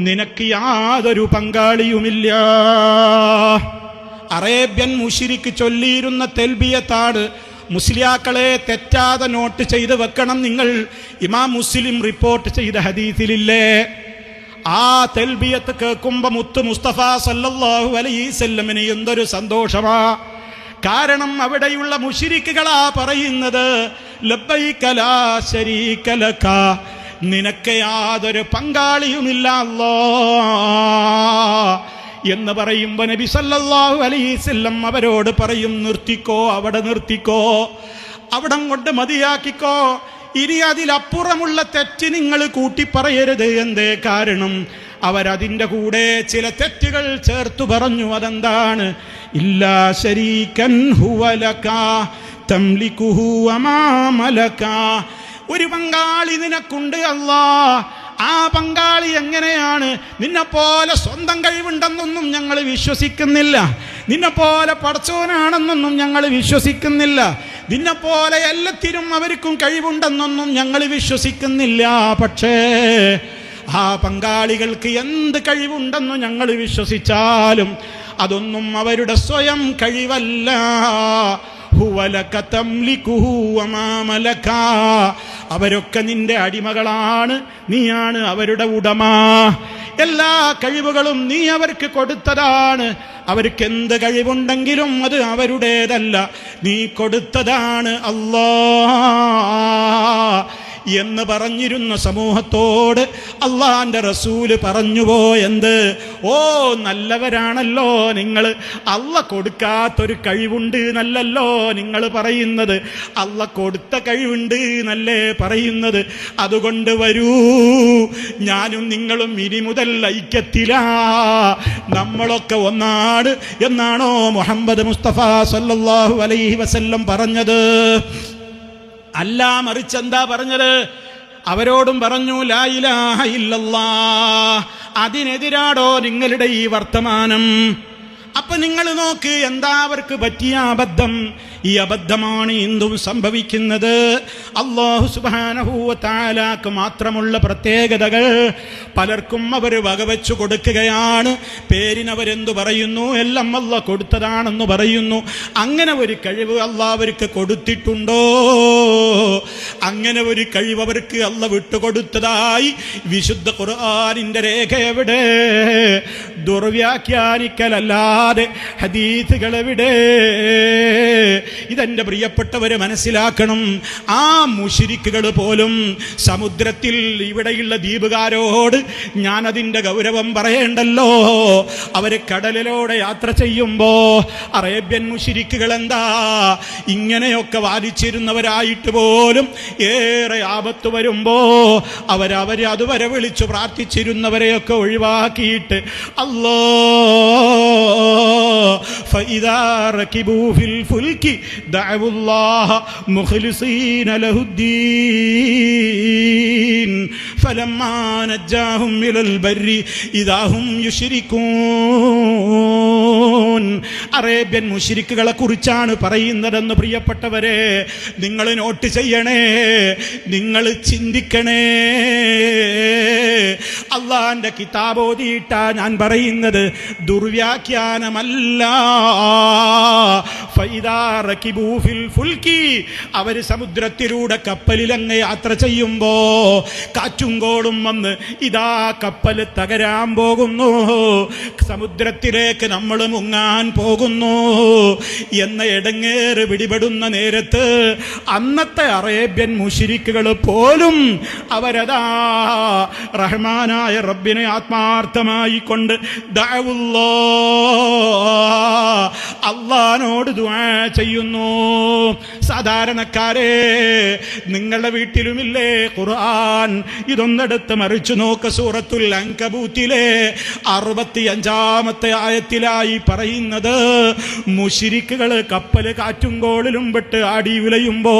നിനക്ക് യാതൊരു പങ്കാളിയുമില്ല. അറേബ്യൻ മുഷിരിക്ക് ചൊല്ലിയിരുന്ന താട് മുസ്ലിയാക്കളെ തെറ്റാതെ നോട്ട് ചെയ്ത് വെക്കണം നിങ്ങൾ. ഇമാം മുസ്ലിം റിപ്പോർട്ട് ചെയ്ത ഹദീസിലില്ലേ? ആ തെൽബിയത്ത് കേൾക്കുമ്പോ മുത്ത് മുസ്തഫ സല്ലല്ലാഹു അലൈസല്ലമിന് എന്തൊരു സന്തോഷമാ. കാരണം അവിടെയുള്ള മുഷിരിക്കുകളാ പറയുന്നത് ലബ്ബൈക ലാ ശരീക ലക. നിനക്ക് യാതൊരു പങ്കാളിയുമില്ല അല്ലോ എന്ന് പറയുമ്പോ നബി സല്ലല്ലാഹു അലൈസല്ലം അവരോട് പറയും നിർത്തിക്കോ അവിടെ നിർത്തിക്കോ അവിടം കൊണ്ട് മതിയാക്കിക്കോ. ഇനി അതിലപ്പുറമുള്ള തെറ്റ് നിങ്ങൾ കൂട്ടിപ്പറയരുത്. എന്തേ കാരണം? അവരതിന്റെ കൂടെ ചില തെറ്റുകൾ ചേർത്തു പറഞ്ഞു. അതെന്താണ്? ഇല്ലാ ശരീക്കൻ ഹുവലക തംലിക്കുഹു അമാമലക ഒരു പങ്കാളി നിനക്കുണ്ട് അല്ലാ. ആ പങ്കാളി എങ്ങനെയാണ്? നിന്നെപ്പോലെ സ്വന്തം കഴിവുണ്ടെന്നൊന്നും ഞങ്ങൾ വിശ്വസിക്കുന്നില്ല. നിന്നെപ്പോലെ പടച്ചോനാണെന്നൊന്നും ഞങ്ങൾ വിശ്വസിക്കുന്നില്ല. നിന്നെപ്പോലെ എല്ലാത്തിനും അവർക്കും കഴിവുണ്ടെന്നൊന്നും ഞങ്ങൾ വിശ്വസിക്കുന്നില്ല. പക്ഷേ ആ പങ്കാളികൾക്ക് എന്ത് കഴിവുണ്ടെന്ന് ഞങ്ങൾ വിശ്വസിച്ചാലും അതൊന്നും അവരുടെ സ്വയം കഴിവല്ല. അവരൊക്കെ നിന്റെ അടിമകളാണ് നീയാണ് അവരുടെ ഉടമ. എല്ലാ കഴിവുകളും നീ അവർക്ക് കൊടുത്തതാണ്. അവർക്ക് എന്ത് കഴിവുണ്ടെങ്കിലും അത് അവരുടേതല്ല. നീ കൊടുത്തതാണ് അല്ലാ എന്ന് പറഞ്ഞിരുന്ന സമൂഹത്തോട് അള്ളാന്റെ റസൂൽ പറഞ്ഞുപോ എന്ത് ഓ നല്ലവരാണല്ലോ നിങ്ങൾ അല്ല കൊടുക്കാത്തൊരു കഴിവുണ്ട് നല്ലല്ലോ നിങ്ങൾ പറയുന്നത്. അല്ല കൊടുത്ത കഴിവുണ്ട് നല്ലേ പറയുന്നത്. അതുകൊണ്ട് വരൂ. ഞാനും നിങ്ങളും ഇനി മുതൽ ഐക്യത്തിലാ. നമ്മളൊക്കെ ഒന്നാണ് എന്നാണോ മുഹമ്മദ് മുസ്തഫ സല്ലാഹു അലൈഹി വസല്ലം പറഞ്ഞത്? അല്ല മറിച്ച് എന്താ പറഞ്ഞത്? അവരോടും പറഞ്ഞു അതിനെതിരാടോ നിങ്ങളുടെ ഈ വർത്തമാനം? അപ്പൊ നിങ്ങൾ നോക്ക് എന്താ അവർക്ക് പറ്റിയ അബദ്ധം? ഈ അബദ്ധമാണ് എന്തും സംഭവിക്കുന്നത്? അള്ളാഹു സുബാനഹൂവത്താലാക്ക് മാത്രമുള്ള പ്രത്യേകതകൾ പലർക്കും അവർ വകവെച്ചു കൊടുക്കുകയാണ്. പേരിനവരെന്തു പറയുന്നു? എല്ലാം അല്ല കൊടുത്തതാണെന്ന് പറയുന്നു. അങ്ങനെ ഒരു കഴിവ് അല്ല അവർക്ക് കൊടുത്തിട്ടുണ്ടോ? അങ്ങനെ ഒരു കഴിവ് അവർക്ക് അല്ല വിട്ടുകൊടുത്തതായി വിശുദ്ധ ഖുർആാനിന്റെ രേഖ എവിടെ? ദുർവ്യാഖ്യാനിക്കലല്ലാതെ ഹദീസുകൾ എവിടെ ഇതെന്റെ പ്രിയപ്പെട്ടവരെ മനസ്സിലാക്കണം ആ മുഷിരിക്കുകൾ പോലും സമുദ്രത്തിൽ ഇവിടെയുള്ള ദ്വീപുകാരോട് ഞാൻ അതിൻ്റെ ഗൗരവം പറയേണ്ടല്ലോ അവര് കടലിലൂടെ യാത്ര ചെയ്യുമ്പോ അറേബ്യൻ മുഷിരിക്കുകൾ എന്താ ഇങ്ങനെയൊക്കെ വാദിച്ചിരുന്നവരായിട്ട് പോലും ഏറെ ആപത്ത് വരുമ്പോ അവരവരെ അതുവരെ വിളിച്ചു പ്രാർത്ഥിച്ചിരുന്നവരെയൊക്കെ ഒഴിവാക്കിയിട്ട് അല്ലോ فإذا ركبوا في الفلك ദഅവുല്ലാഹ മുഖ്ലിസീന ലഹുദ്ദീൻ. ഫലമ്മാ നജ്ജാഹും ഇലൽ ബർരി ഇദാഹും യുശ്രിക്കൂൻ. അറേബ്യൻ മുഷിരിക്കുകളെ കുറിച്ചാണ് പറയുന്നതെന്ന് പ്രിയപ്പെട്ടവരെ നിങ്ങൾ നോട്ട് ചെയ്യണേ നിങ്ങൾ ചിന്തിക്കണേ. അള്ളാന്റെ കിതാബ് ഓതിയിട്ടാ ഞാൻ പറയുന്നത് ദുർവ്യാഖ്യാനമല്ല. അവർ സമുദ്രത്തിലൂടെ കപ്പലിലങ്ങ് യാത്ര ചെയ്യുമ്പോ കാറ്റും കോളും വന്ന് ഇതാ കപ്പൽ തകരാൻ പോകുന്നു. സമുദ്രത്തിലേക്ക് നമ്മൾ മുങ്ങാൻ പോകുന്നു. എന്ന ഇടങ്ങേറ് പിടിപെടുന്ന നേരത്ത് അന്നത്തെ അറേബ്യൻ മുഷിരിക്കുകൾ പോലും അവരതാ റഹ്മാനായ റബ്ബിനെ ആത്മാർത്ഥമായി കൊണ്ട് അള്ളഹാനോട് ദുആ ചെയ്യുന്നു. സാധാരണക്കാരെ നിങ്ങളുടെ വീട്ടിലുമില്ലേ ഖുർആൻ? ഇതൊന്നെടുത്ത് മറിച്ചു നോക്ക സൂറത്തുൽ അങ്കബൂത്തിലെ അറുപത്തി അഞ്ചാമത്തെ ആയത്തിലായി പറയുന്നത്. മുഷിരിക്കുകൾ കപ്പൽ കാറ്റും കോളിലും പെട്ട് ആടി വിലയുമ്പോ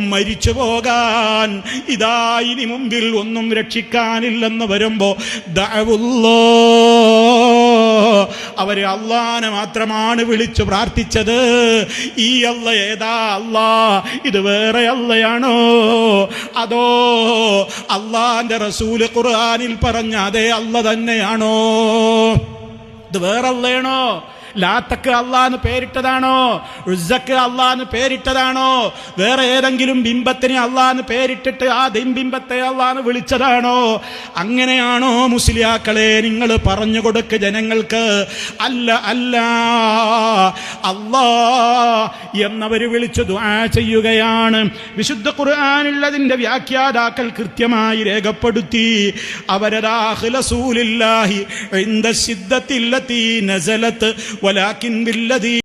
മരിച്ചു പോകാൻ ഇതാ ഇനി മുമ്പിൽ ഒന്നും രക്ഷിക്കാനില്ലെന്ന് വരുമ്പോ ദഅവുല്ലോ അവർ അള്ളാനെ മാത്രമാണ് വിളിച്ചു പ്രാർത്ഥിച്ചത്. ഈ അല്ല ഏതാ അല്ലാ ഇത് വേറെ അല്ലയാണോ അതോ അള്ളാന്റെ റസൂൽ ഖുർആാനിൽ പറഞ്ഞ അതേ അല്ല തന്നെയാണോ? ഇത് വേറെ അല്ലയാണോ ലാത്തക്ക് അള്ളാന്ന് പേരിട്ടതാണോ? ഉസ്സക്ക് അള്ളാന്ന് പേരിട്ടതാണോ? വേറെ ഏതെങ്കിലും ബിംബത്തിന് അള്ളാന്ന് പേരിട്ടിട്ട് ആ ബിംബത്തെ അള്ളാന്ന് വിളിച്ചതാണോ? അങ്ങനെയാണോ മുസ്ലിയാക്കളെ നിങ്ങൾ പറഞ്ഞു കൊടുക്ക് ജനങ്ങൾക്ക്? അല്ല അല്ല. അള്ളാ എന്നവർ വിളിച്ചു ദുആ ചെയ്യുകയാണ്. വിശുദ്ധ ഖുർആാനുള്ളതിന്റെ വ്യാഖ്യാതാക്കൾ കൃത്യമായി രേഖപ്പെടുത്തി അവരതാ ولكن بالذي